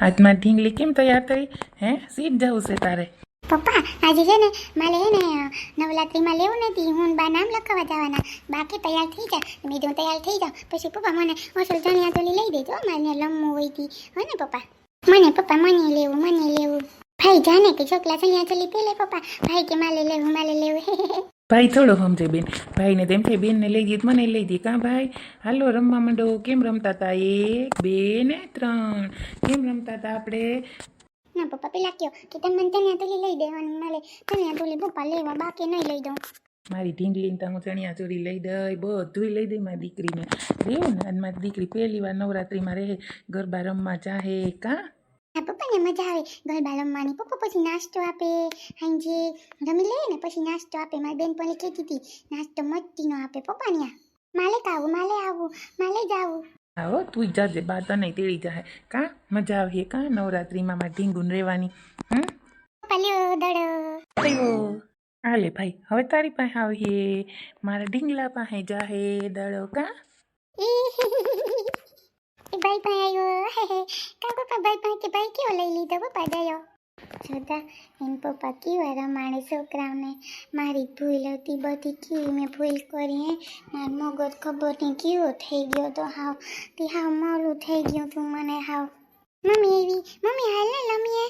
આજમાં ઢીંગલી કેમ તૈયાર થઈ? હે? સીટ જવું છે તારે. પપ્પા, આજે છે ને, મારે છે ને, નવરાત્રિમાં લેવું નથી. હું બા નામ લખવા જવાના. બાકી તૈયાર થઈ જા. મેં કીધું તૈયાર થઈ જાઉં. પછી પપ્પા મને અસલ ચણિયા ચોલી લઈ દેજો. મારે લમવું હોય તી. હો ને, પપ્પા? મને પપ્પા, મને લેવું મને લેવું. ભાઈ, જાને કે છોકલા ચણિયા ચોલી પેલે, પપ્પા? ભાઈ, કે માલે લેવું માલે લેવું. ભાઈ થોડો સમજે બેન. ભાઈને તેમ થાય બેનને લઈ દીધી મને લઈ દીધી કાં ભાઈ? હાલો રમવા માંડો. કેમ રમતા હતા એક બે ને ત્રણ. કેમ રમતા હતા આપણે ના પપ્પા પેલા કયો કે તમે મને ચણિયા ચોલી લઈ દેવાની મારે ચણિયા ચોલી પપ્પા લેવા બાકી નહીં લઈ દઉં. મારી ઢીંગલીને તો હું ચણિયા ચોરી લઈ દઈ બધુંય લઈ દઈ મારી દીકરીને. રેવું ને અને મારી દીકરી પહેલી વાર નવરાત્રિમાં રહે ગરબા રમવા ચાહે કાં? હા પપ્પાને મજા આવે. ગરબા રમવાની. પપ્પા પછી નાસ્તો આપે. હાંજે રમી લે ને પછી નાસ્તો આપે. મારી બેન પણ કહેતી હતી નાસ્તો મસ્તીનો આપે. પપ્પાની આ માલે આવું માલે આવું માલે જ આવું. આવો તું જાજે બા તને તેડી જાહે. કા? મજા આવે કા? નવરાત્રીમાં મારી ઢીંગુન રહેવાની હમ? પપ્પા લ્યો દડો. અયો હાલે ભાઈ હવે તારી પાસે આવીએ. મારા ઢીંગલા પાસે જાહે દડો કા? એ ભાઈ ભાઈ આવ્યો કા પપ્પા ભાઈ ભાઈ કે ભાઈ કેવો લઈ લીધો પપ્પા? ગયો જોતા એન પપ્પા કેવા રમાડે છોકરાઓને મારી ભૂલ હતી બધી કેવી મેં ભૂલ કરી, હે. માર મગજ ખબર નહીં કેવો થઈ ગયો તો હાવ. તે હાવ મારું થઈ ગયું તું મને હાવ. મમ્મી એવી મમ્મી, હાલ ને લમીએ.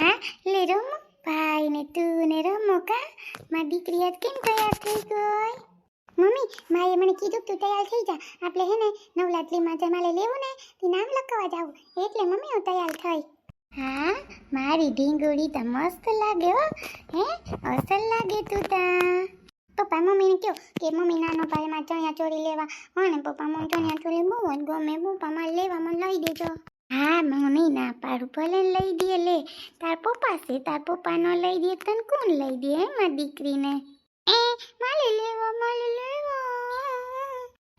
હા? લે રમો. ભાઈ ને તું ને રમો કા? મારી દીકરી કેમ તૈયાર થઈ ગઈ? મમ્મી, માએ મને કીધું તું તૈયાર થઈ જા. આપણે હે ને નવરાત્રીમાં જમાલે લેવું ને, તે નામ લખવા જાવું. એટલે મમ્મી હું તૈયાર થઈ. હા, મારી ઢીંગુડી તો મસ્ત લાગે હો. હે, અસલ લાગે તું તા. પપ્પા મમ્મીને કહો કે મમ્મી નાનો ભાઈમાં ચણિયા ચોરી લેવા. અને પપ્પા, મને ચણિયા ચોરી બહુ જ ગમે. પપ્પા મારે લેવા, મને લઈ દેજો. હા, મમ્મી, ના પાડું, ભલે લઈ દે લે. તાર પપ્પા છે, તાર પપ્પા નો લઈ દે, તને કોણ લઈ દે મારી દીકરીને? એ માલે લેવા માલે લેવા.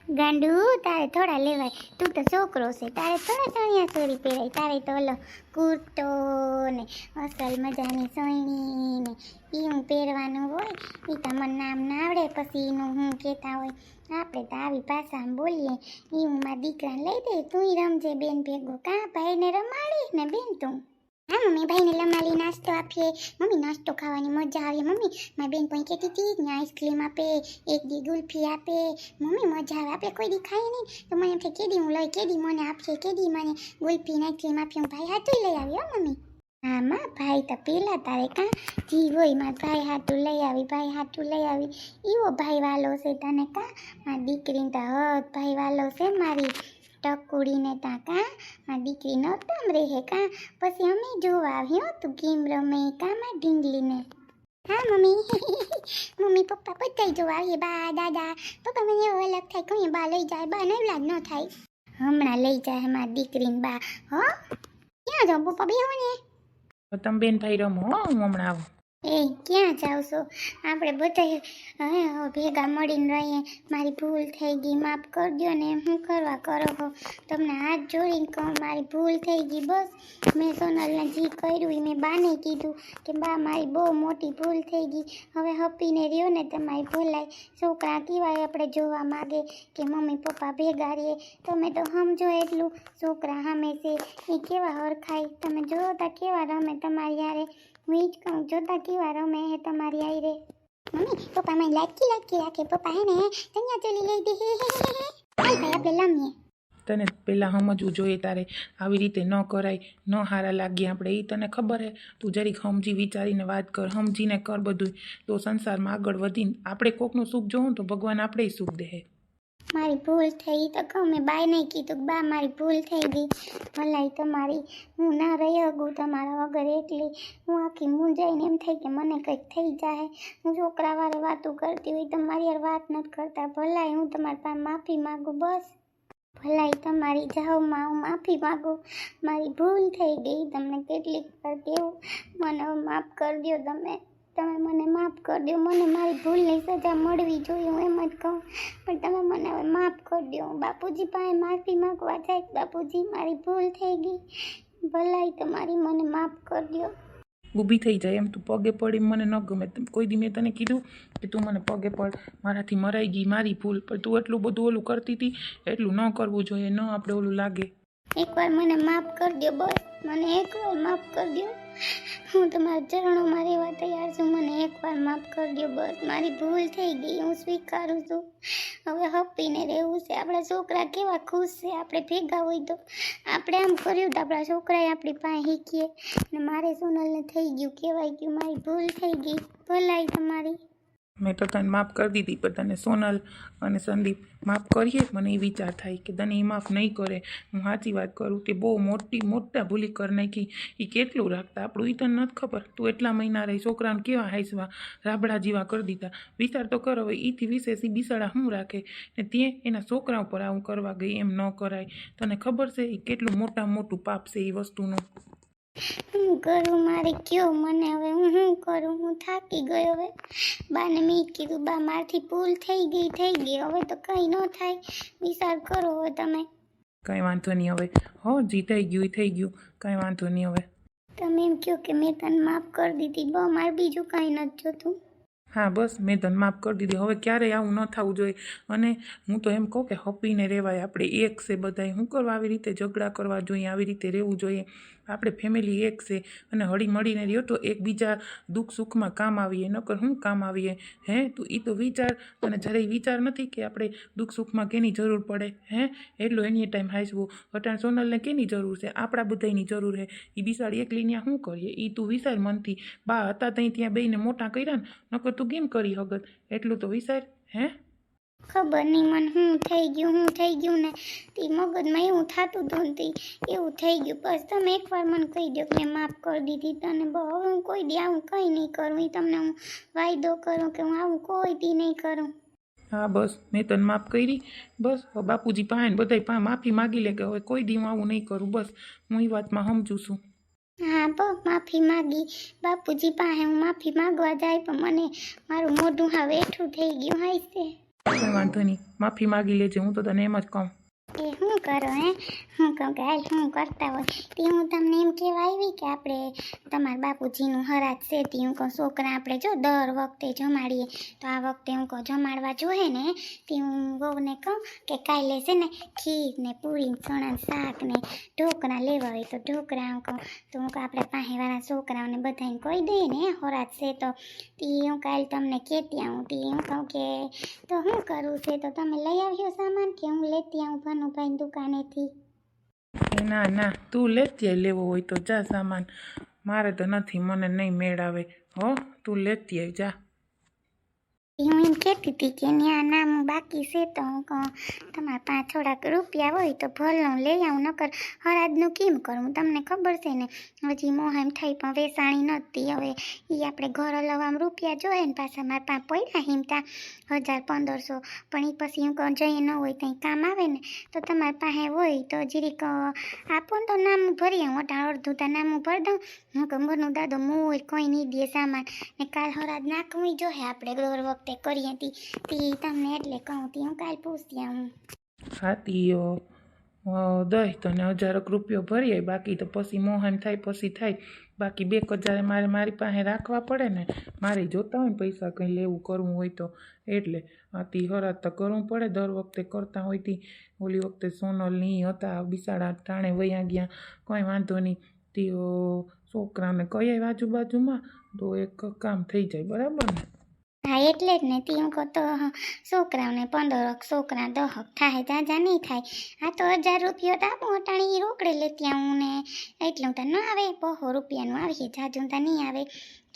ગાંડુ, તારે થોડા લેવાય. તું તો છોકરો છે, તારે થોડા ચણિયા ચોરી પહેરાય. તારે તો ઓલો કુર્તો ને અસલ મજાની સોયણી ને એ હું પહેરવાનું હોય એ તમને નામ ના આવડે, પછી એનું હું કહેતા હોય. આપણે તો આવી ભાષામાં બોલીએ. એ હું મારા દીકરાને લઈ દે તું રમજે બેન ભેગો. કાં ભાઈને રમાડી ને બેન તું? હા મમ્મી, ભાઈને લમાલી નાસ્તો આપીએ. મમ્મી, નાસ્તો ખાવાની મજા આવે. મમ્મી, મારી બેન પણ કહેતી હતી ને આઈસ્ક્રીમ આપે, એક દી ગુલ્ફી આપે. મમ્મી, મજા આવે. આપણે કોઈ દી ખાઈએ નહીં. તો મને એમ થાય કેદી હું લઈ કેદી મને આપશે કેદી મને ગુલ્ફી આઈસ્ક્રીમ આપી હું ભાઈ હાથું લઈ આવ્યો મમ્મી. હા માં ભાઈ તો પેલા તારે કાં જી હોય, માર ભાઈ હાથું લઈ આવી, ભાઈ હાથું લઈ આવી. એવો ભાઈ વાલો છે તને કાં? મારી દીકરીને તો હદ ભાઈ વાલો છે મારી. ટકુડીને તા કાં આ દીકરીનો નહોતમ રહે કાં? પછી અમે જોવા આવ્યો તું ગેમ રમે કામાં ઢીંગલીને. હા, મમ્મી. મમ્મી, પપ્પા બધા જોવા આવીએ. બા, દાદા. પપ્પા, મને એવો અલગ થાય કોઈ બા લઈ જાય. બા નવલા ન થાય. હમણાં લઈ જાય મારી દીકરીને બા. હો? ક્યાં જાઉં? પપ્પા બે ને. તમે બેન ભાઈ રમો, હો, હું હમણાં આવું. એ ક્યાં જાઓ છો? આપણે બધા હે ભેગા મળીને રહીએ. મારી ભૂલ થઈ ગઈ, માફ કરજો ને હું કરવા કરો છો? તમને હાથ જોડીને કહું, મારી ભૂલ થઈ ગઈ, બસ. મેં સોનલને જે કર્યું એ મેં બાને કીધું કે, બા, મારી બહુ મોટી ભૂલ થઈ ગઈ. હવે હપીને રહ્યો ને, તમારી ભૂલાય. છોકરા કેવાય આપણે જોવા માગે કે મમ્મી પપ્પા ભેગા રહીએ. તમે તો સમજો એટલું. છોકરા હમે છે. એ કેવા હરખાય. તમે જોતા કેવા રમે તમારી યારે હું જ કહું જોતા કેવા રમે હે તમારી આઈ રે મમ્મી પપ્પા મને લાટકી લાટકી રાખે. પપ્પા હે ને ચણિયા ચોલી લઈ દે. હે હે ભાઈ, આપણે લમીએ તને પહેલાં સમજવું જોઈએ તારે. આવી રીતે ન કરાય, ન હારા લાગીએ આપણે. એ તને ખબર હે? તું જરીક સમજી વિચારીને વાત કર. સમજીને કર બધું તો સંસારમાં આગળ વધીને આપણે કોકનું સુખ જોવું તો ભગવાન આપણે સુખ દે. મારી ભૂલ થઈ તો કહું, મેં બાય નહીં કીધું બા, મારી ભૂલ થઈ ગઈ. ભલાઈ તમારી, હું ના રહી શકું. તમારા વગર એટલી હું આખી મૂંઝાઈને એમ થઈ કે મને કંઈક થઈ જાય હું છોકરા વાળે વાતો કરતી હોય તમારી યાર વાત નથી કરતા. ભલાઈ, હું તમારી પાસે માફી માગું, બસ. ભલાઈ તમારી જાઓમાં હું માફી માગું. મારી ભૂલ થઈ ગઈ. તમને કેટલીક વાર કેવું? મને માફ કરી દો તમે તમે મને માફ કરી દો. મને મારી ભૂલની સજા મળવી જોઈએ હું એમ જ કહું. પણ તમે મને હવે માફ કરી દો. બાપુજી પાસે માફી માગવા જાય બાપુજી મારી ભૂલ થઈ ગઈ. ભલાઈ તમારી મને માફ કરી દો. ઊભી થઈ જાય એમ. તું પગે પડી મને ન ગમે. કોઈ દી મેં તને કીધું કે તું મને પગે પડ. મારાથી મરાઈ ગઈ મારી ભૂલ. પણ તું એટલું બધું ઓલું કરતી હતી એટલું ન કરવું જોઈએ. ન આપણે ઓલું લાગે. એકવાર મને માફ કરી દો બસ. મને એકવાર માફ કરી દો હું તમારા ચરણોમાં રહેવા તૈયાર છું. મને એકવાર માફ કરી દો બસ. મારી ભૂલ થઈ ગઈ. હું સ્વીકારું છું. હવે હપીને રહેવું છે. આપણા છોકરા કેવા ખુશ છે. આપણે ભેગા હોય તો આપણે આમ કર્યું તો આપણા છોકરાએ આપણી પાસે શીખીએ. અને મારે સોનલને થઈ ગયું, કહેવાય ગયું, મારી ભૂલ થઈ ગઈ. ભલાઈ તમારી. મેં તો તને માફ કરી દીધી, પણ તને સોનલ અને સંદીપ માફ કરીએ. મને એ વિચાર થાય કે તને એ માફ નહીં કરે. હું સાચી વાત કરું કે બહુ મોટી, મોટા ભૂલી કર નાખી. એ કેટલું રાખતા? આપણું એ તને નથી ખબર. તું એટલા મહિના રહી, છોકરાને કેવા હાઈસવા રાબડા જેવા કરી દીધા. વિચાર તો કરો હવે એથી વિશેષ એ બિસાડા શું રાખે? ને તે એના છોકરા ઉપર આવું કરવા ગઈ એમ ન કરાય. તને ખબર છે એ કેટલું મોટા, મોટું પાપ છે એ વસ્તુનું? કરું મારે કયો? મને હવે હું શું કરું? હું થાકી ગયો હવે. બાને મેં કીધું બા મારથી ભૂલ થઈ ગઈ થઈ ગઈ. હવે તો કંઈ ન થાય. વિચાર કરો હવે તમે. કંઈ વાંધો નહીં હવે. હો જી થઈ ગયું થઈ ગયું. કંઈ વાંધો નહીં હવે. તમે એમ કહો કે મેં તને માફ કરી દીધી. બ મારે બીજું કાંઈ નથી જોતું. હા બસ મેં ધન માફ કરી દીધી. હવે ક્યારેય આવું ન થવું જોઈએ. અને હું તો એમ કહું કે હપીને રહેવાય આપણે. એક છે બધાય. શું કરવા આવી રીતે ઝઘડા કરવા જોઈએ આવી રીતે રહેવું જોઈએ. આપણે ફેમિલી એક છે અને હળી મળીને રહ્યો તો એકબીજા દુઃખ સુખમાં કામ આવીએ, નકર શું કામ આવીએ? હે? તું એ તો વિચાર અને જરાય વિચાર નથી કે આપણે દુઃખ સુખમાં કેની જરૂર પડે? હે? એટલો એની ટાઈમ હાઈસવું અટાણ સોનલને કેની જરૂર છે? આપણા બધાની જરૂર છે. એ બિસાડી એકલી ત્યાં શું કરીએ? એ તું વિચાર મનથી. બા હતા ત્યાં ત્યાં બેને મોટા કર્યા ને, નકર તું કેમ કરી હગત? એટલું તો વિચાર હે? ખબર નહીં મને હું થઈ ગયું હું થઈ ગયું ને. તે મગજમાં એવું થતું હતું ને એવું થઈ ગયું. બસ તમે એકવાર મને કહી દો કે મેં માફ કરી દીધી તને. હવે હું કોઈ દી આવું કંઈ નહીં કરું. એ તમને હું વાયદો કરું કે હું આવું કોઈ દી નહીં કરું. હા બસ. મેં તને માફ કરી. બસ. બાપુજી પાસે બધા પાસે માફી માગી લે કે હવે કોઈ દી હું આવું નહીં કરું. બસ. હું એ વાતમાં સમજુ છું. હા બહુ માફી માગી. બાપુજી પાસે હું માફી માગવા જાય પણ મને મારું મોઢું હા વેઠું થઈ ગયું હાય છે કંઈ વાંધો નહીં. માફી માગી લેજે હું તો તને એમ જ કહું. એ શું કરો, હે? હું કહું કે હાલ શું કરતા હોય. તે હું તમને એમ કહેવા આવી કે આપણે તમારા બાપુજીનું હરાજ છે તે હું કહું, છોકરા, આપણે જો દર વખતે જમાડીએ. તો આ વખતે હું કહું, જમાડવા જોઈએ ને? તે હું વહુને કહું કે કાલે છે ને ખીર ને પૂરી ને ચણાનું શાક ને ઢોકળા લેવા હોય તો ઢોકળા હું કહું. તો હું આપણે પાસેવાળા છોકરાઓને બધાને કહી દઈએ ને હરાજ છે તો. તે હું કાલે તમને કહેતી આવું, તે હું કહું કે, તો શું કરવું છે? તો તમે લઈ આવ્યો સામાન કે હું લેતી આવું ભાનુભાઈ દુકાનેથી ના ના, તું લેતી આય લેવો હોય તો જા સામાન. મારે તો નથી, મને નહીં મેળ આવે. હો, તું લેતી આય, જા. હું એમ કહેતી હતી કે ત્યાં નામ બાકી છે તો હું કહું, તમારા પાંચ થોડાક રૂપિયા હોય તો ભલો લઈ આવું, નકર હરાજનું કેમ કરું? તમને ખબર છે ને, હજી મોહમ થઈ પણ વેસાણી નહોતી. હવે એ આપણે ઘર લવામાં રૂપિયા જોઈએ ને પાછા મારા પાસે પડ્યા હિમતા હજાર પંદરસો. પણ એ પછી હું કહું જઈએ ન હોય ત્યાં કામ આવે ને, તો તમારી પાસે હોય તો જીરીક આપો ને તો નામ ભરી હું અઢાર અડધું તો નામું ભરી દઉં. હું કહું મરનું દાદો મોય કોઈ નહીં દે સામાન. ને કાલ હરાજ નાખવી જોઈએ આપણે દર વખતે. કરીએ તી તી તમને એટલે કહું તી હું કાલ પૂછતી આવું હાથી દઈ તને હજારક રૂપિયો ભરી આય બાકી તો પછી મોહન થાય પછી થાય બાકી બે હજારે મારે મારી પાસે રાખવા પડે ને, મારે જોતા હોય ને પૈસા કંઈ લેવું, કરવું હોય તો, એટલે આથી હરાત તો કરવું પડે, દર વખતે કરતા હોય તી. ઓલી વખતે સોનલની હતા, બિસાડા ટાણે વયા ગયા, કંઈ વાંધો નહીં. તે છોકરાને કહી આવ્યા આજુબાજુમાં, તો એક કામ થઈ જાય, બરાબર ને? હા એટલે જ ને. તી કહું તો છોકરાઓને પંદરક છોકરા દહક થાય જાજા નહીં થાય. આ તો હજાર રૂપિયા તો આપું, અટાણી રોકડે લેતી આવું ને. એટલું તો ન આવે, બહુ રૂપિયાનું આવીએ જાજુ તો નહીં આવે.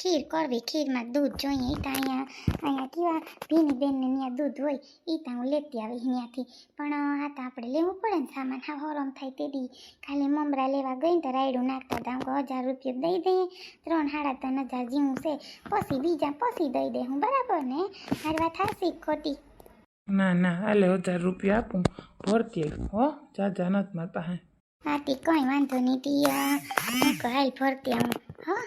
ખીર કરવી ખીરમાં દૂધ જોઈએ. એ અહીંયા અહીંયા કેવા ભીની બેનને ત્યાં દૂધ હોય એ ત્યાં હું લેતી આવી ત્યાંથી. પણ આ તો આપણે લેવું પડે ને સામાન. હા હરમ થાય તે દી. ખાલી મમરા લેવા ગઈ ને તો રાયડું નાખતા હતા. હું હજાર રૂપિયા દઈ દઈએ. ત્રણ સાડા ત્રણ હજાર જેવું છે. પછી બીજા પછી દઈ દે. હું બરાબર ને? હારવા થશે ખોટી? ના ના હાલે હજાર રૂપિયા આપું. ભરતી. હો જાજા નથી મારી પાસે. તે કંઈ વાંધો નહીં. તી હું હાલ ફરતી આવું. હા?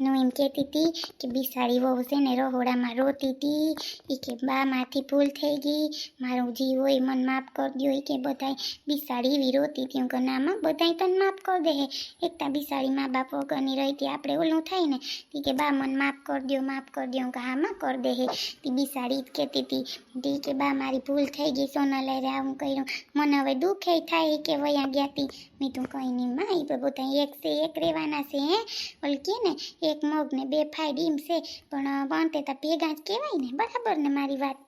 હું એમ કહેતી હતી કે બિસાડી વહુ છે ને રહોડામાં રોતી હતી એ કે બામાંથી ભૂલ થઈ ગઈ, મારું જીવ હોય મન માફ કરી દો એ કે બધાય બિસાડી એવી રોતી હતી. હું કહું, ના માં, બધાય તને માફ કરી દે એકતા બિસાડી મા બાપ વગરની રહી હતી. આપણે ઓલું થાય ને તી કે બા મને માફ કરી દો માફ કરી દો કે હા માં, કરી દે હે. તી બિસાડી જ કહેતી હતી. તી કે બા મારી ભૂલ થઈ ગઈ, સોના લઈ આવું કર્યું. મને હવે દુઃખે થાય કે વયા ગયા તી. મેં તું કંઈ નહીં માં એ બધા એક છે એક રહેવાના છે હે? ઓલ કે ને એક મગ ને બે ફાઈડ એમ છે પણ બાંધતે તા ભેગા જ કહેવાય ને બરાબર ને મારી વાત?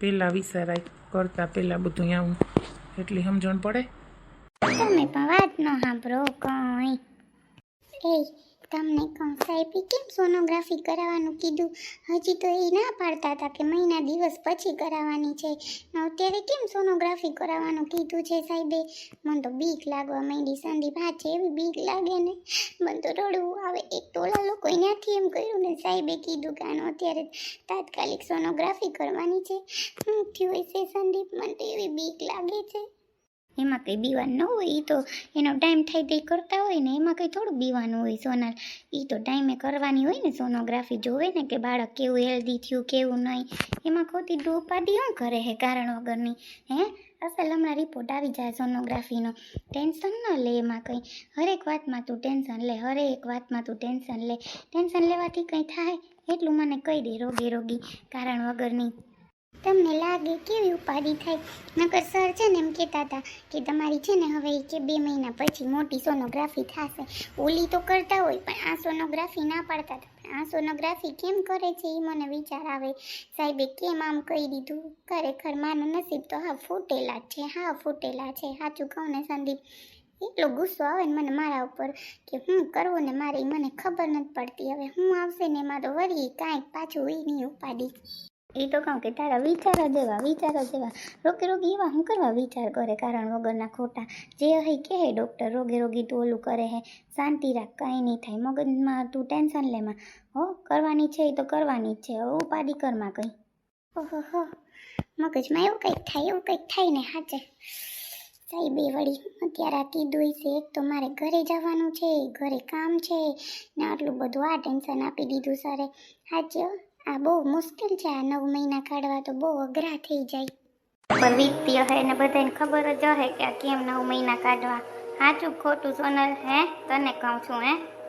પહેલાં વિચારાય કરતા પહેલાં બધું આવું. એટલી સમજણ પડે? તમે પણ વાત ન સાંભળો કંઈ. એ તમને કહું સાહેબે કેમ સોનોગ્રાફી કરાવવાનું કીધું. હજી તો એ ના પાડતા હતા કે મહિના દિવસ પછી કરાવવાની છે. અત્યારે કેમ સોનોગ્રાફી કરાવવાનું કીધું છે સાહેબે? મને તો બીક લાગવા માંડી. સંદીપ હા છે એવી બીક લાગે ને. મને તો રડવું આવે. એક ટોળા લોકો ત્યાંથી એમ કર્યું ને સાહેબે કીધું કે આનો અત્યારે તાત્કાલિક સોનોગ્રાફી કરવાની છે. શું થયું હશે સંદીપ? મને તો એવી બીક લાગે છે. એમાં કંઈ બીવાનું ન હોય એ તો એનો ટાઈમ થાય તે કરતા હોય ને એમાં કંઈ થોડું બીવાનું હોય સોનાર એ તો ટાઈમે કરવાની હોય ને સોનોગ્રાફી જોવે ને કે બાળક કેવું હેલ્ધી થયું, કેવું નહીં, એમાં ખોટી ઉપાધિ શું કરે હે કારણ વગરની, હે? અસલ હમણાં રિપોર્ટ આવી જાય સોનોગ્રાફીનો. ટેન્શન ન લે એમાં કંઈ. હરેક વાતમાં તું ટેન્શન લે, હરેક વાતમાં તું ટેન્શન લે. ટેન્શન લેવાથી કંઈ થાય, એટલું મને કહી દે રોગી રોગી, કારણ વગરની. તમને લાગે કેવી ઉપાધિ થાય? નકર સર છે ને એમ કહેતા હતા કે તમારી છે ને હવે કે બે મહિના પછી મોટી સોનોગ્રાફી થશે. ઓલી તો કરતા હોય, પણ આ સોનોગ્રાફી ના પાડતા હતા. આ સોનોગ્રાફી કેમ કરે છે એ મને વિચાર આવે. સાહેબે કેમ આમ કહી દીધું? ખરેખર મારું નસીબ તો હા ફૂટેલા છે, હા ફૂટેલા છે, સાચું કહું ને સંદીપ. એટલો ગુસ્સો આવે ને મને મારા ઉપર કે હું કરવું ને મારે મને ખબર નથી પડતી. હવે હું આવશે ને એમાં તો વળી કાંઈક પાછું એ નહીં ઉપાડી. એ તો કહું કે તારા વિચારો જેવા વિચારો જેવા. રોગે રોગી એવા હું કરવા વિચાર કરે? કારણ વગરના ખોટા જે હે કે હે ડૉક્ટર રોગે રોગી તું ઓલું કરે હે. શાંતિ રાખ, કાંઈ નહીં થાય. મગજમાં તું ટેન્શન લેમાં હો, કરવાની છે એ તો કરવાની જ છે. હવે ઉપાધિ કરમાં કંઈ. ઓહો મગજમાં એવું કંઈક થાય, એવું કંઈક થાય ને હાચે. બે વળી અત્યારે આ કીધું છે, એક તો મારે ઘરે જવાનું છે ઘરે કામ છે. ને આટલું બધું આ ટેન્શન આપી દીધું સરે. હાચે હો. આ બહુ મુશ્કેલ છે, આ નવ મહિના કાઢવા તો બહુ અઘરા થઈ જાય. પણ વીતતી હે ને બધાને ખબર જ હે કે આ કેમ નવ મહિના કાઢવા? સાચું ખોટું સોનલ, હે? તને કહું છું, હે?